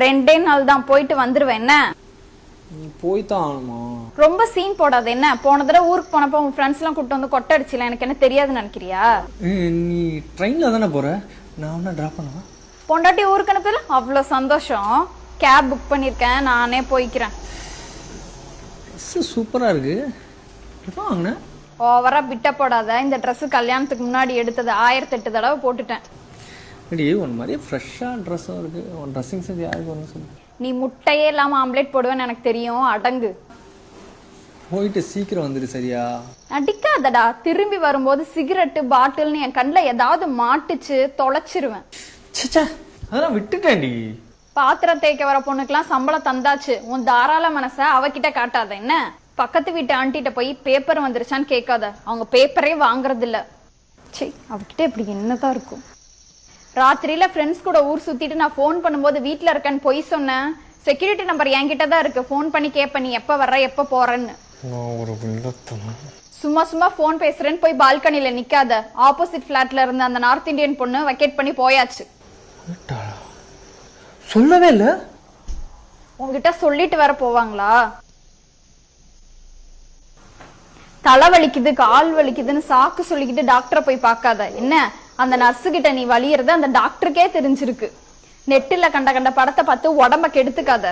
ரெண்டே நாள் தான் போயிட்டு வந்துருவேன் என்ன? நீ போய் தான் ஆகணுமா? ரொம்ப சீன் போடாத என்ன? போன தடவை ஊருக்கு போனப்போ உன் ஃப்ரெண்ட்ஸ் எல்லாம் கூட்டு வந்து கொட்டை அடிச்சில எனக்கு என்ன தெரியாதுன்னு நினைக்கிறியா? நீ ட்ரெயினில் தானே போகிற நான் ஒன்றா ட்ராப் பண்ணவா? பொண்டாட்டி ஊருக்கு அனுப்பல அவ்வளோ சந்தோஷம். கேப் புக் பண்ணியிருக்கேன் நானே போய்க்கிறேன். சூப்பராக இருக்கு. எப்போ வாங்கினேன் ஓவரா பிட்ட போடாத. இந்த Dress கல்யாணத்துக்கு முன்னாடி எடுத்தது ஆயிரத்தி எட்டு தடவை போட்டுட்டேன். அடி ஒன் மாதிரியே ஃப்ரெஷ்ஷாக ட்ரெஸ்ஸும் இருக்குது உன் ட்ரெஸ்ஸிங் செஞ்சு யாருக்கு ஒன்று சொல்லு? நீ முட்டையே இல்லாம ஆம்லேட் போடுவேன்னு எனக்கு தெரியும். அடங்கு. போயிட்டு சீக்கிரம் வந்துடு சரியா? அடிக்காதடா. திரும்பி வரும்போது சிகரெட்டு பாட்டில்னு என் கண்ணில் ஏதாவது மாட்டுச்சு தொலைச்சிருவேன். சச்சா அதெல்லாம் விட்டுட்டேன்டி. பாத்திரம் தேய்க்க வர பொண்ணுக்கெல்லாம் சம்பளம் தந்தாச்சு. உன் தாராள மனசை அவகிட்ட காட்டாத என்ன? பக்கத்து வீட்டு ஆண்டிட்ட போய் பேப்பர் வந்துருச்சான்னு கேட்காத. அவங்க பேப்பரே வாங்குறது இல்ல சே அவகிட்ட இப்படி என்னதான் இருக்கும்? ராத்திரியில ஃப்ரெண்ட்ஸ் கூட ஊர் சுத்திட்டு நான் ஃபோன் பண்ணும்போது வீட்ல இருக்கேன்னு பொய் சொன்னேன். செக்யூரிட்டி நம்பர் என்கிட்ட தான் இருக்கு. ஃபோன் பண்ணி கேட்ப நீ எப்ப வர்ற எப்ப போறேன்னு. சும்மா சும்மா ஃபோன் பேசுறேன்னு போய் பால்கனில நிக்காத. ஆப்போசிட் ஃபிளாட்ல இருந்த அந்த நார்த் இந்தியன் பொண்ணு வெக்கேட் பண்ணி போயாச்சு. சொல்லவே இல்லை? உங்ககிட்ட சொல்லிட்டு வர போவாங்களா? தலை வலிக்குது கால் வலிக்குதுன்னு சாக்கு சொல்லிக்கிட்டு டாக்டரை போய் பார்க்காத. என்ன? அந்த நர்ஸு கிட்ட நீ வலியறது அந்த டாக்டருக்கே தெரிஞ்சிருக்கு. நெட்டில் கண்ட கண்ட படத்தை பார்த்து உடம்ப கெடுத்துக்காத.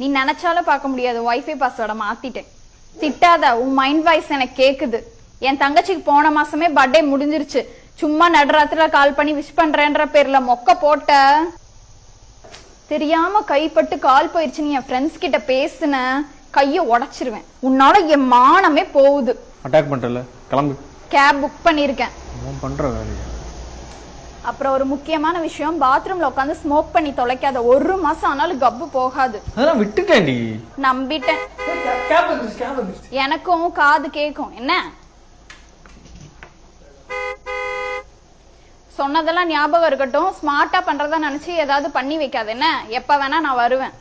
நீ நினைச்சாலும் பார்க்க முடியாது வைஃபை பாஸ்வேர்டை மாத்திட்டேன். திட்டாத உன் மைண்ட் வாய்ஸ் எனக்கு கேக்குது. என் தங்கச்சிக்கு போன மாசமே பர்த்டே முடிஞ்சிருச்சு. சும்மா நடுராத்திரில கால் பண்ணி விஷ் பண்றேன்ற பேர்ல மொக்க போட்ட. தெரியாம கைப்பட்டு கால் போயிருச்சு நீ என் ஃப்ரெண்ட்ஸ் கிட்ட பேசுன. கைய உடைச்சிருவேன். உன்னால என் மானமே போகுது. அட்டாக் பண்ணிட்டல கிளம்பு. கேப் புக் பண்ணியிருக்கேன் அவன் பண்ணுற வேலையா. அப்புறம் ஒரு முக்கியமான விஷயம் பாத்ரூம்ல உட்காந்து ஸ்மோக் பண்ணி தொலைக்காத ஒரு மாசம் ஆனாலும் கப்பு போகாது. அதெல்லாம் விட்டுட்டேன்டி நம்பிட்டேன். எனக்கும் காது கேக்கும். என்ன? சொன்னதெல்லாம் ஞாபகம் இருக்கட்டும். ஸ்மார்ட்டா பண்றதா நினைச்சு ஏதாவது பண்ணி வைக்காத. என்ன? எப்ப வேணா நான் வருவேன்.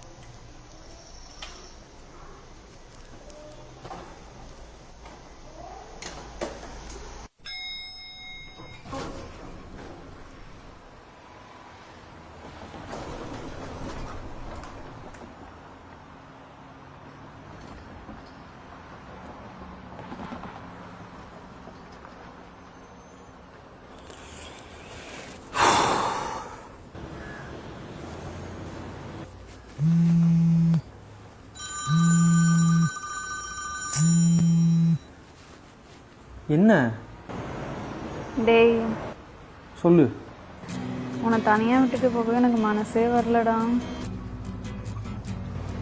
என்ன? டேய். சொல்லு. உன்னை தனியா விட்டுட்டு போகவே எனக்கு மனசே வரலடா.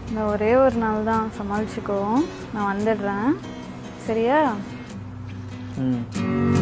இந்த ஒரே ஒரு நாள் தான். சமாளிச்சுக்கோ. நான் வந்துடுறேன். சரியா? ம்.